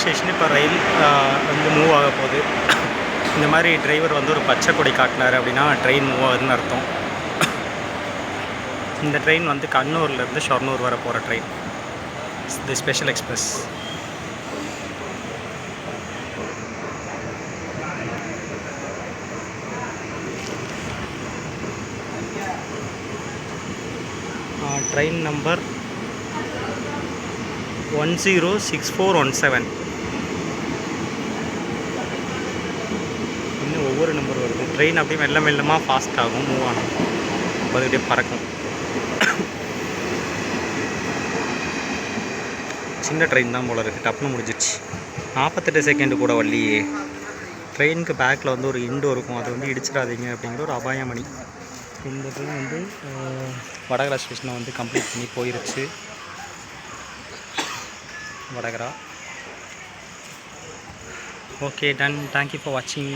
Station இப்போ ரயில் வந்து move ஆக போகுது. இந்த மாதிரி டிரைவர் வந்து ஒரு பச்சை கொடி காட்டினார் அப்படின்னா ட்ரெயின் மூவ் ஆகுதுன்னு அர்த்தம். இந்த ட்ரெயின் வந்து கண்ணூர்லேருந்து ஷொர்ணூர் வர போகிற train the special express train number one zero six four one seven இன்னும் ஒவ்வொரு நம்பர் வருது. ட்ரெயின் அப்படியே மெல்ல மெல்லமாக ஃபாஸ்ட் ஆகும். மூவ் ஆகும் அது அப்படியே பறக்கும். சின்ன ட்ரெயின் தான் போல இருக்குது டப்புன்னு முடிஞ்சிடுச்சு நாற்பத்தெட்டு செகண்டு கூட வள்ளியே ட்ரெயினுக்கு பேக்கில் வந்து ஒரு இண்டு இருக்கும். அது வந்து இடிச்சிடாதீங்க அப்படிங்கிற ஒரு அபாயமணி. இந்த ட்ரெயின் வந்து அஹ், வடகரா ஸ்டேஷனை வந்து கம்ப்ளீட் பண்ணி போயிருச்சு. Vadakara. Okay done thank you for வாட்சிங்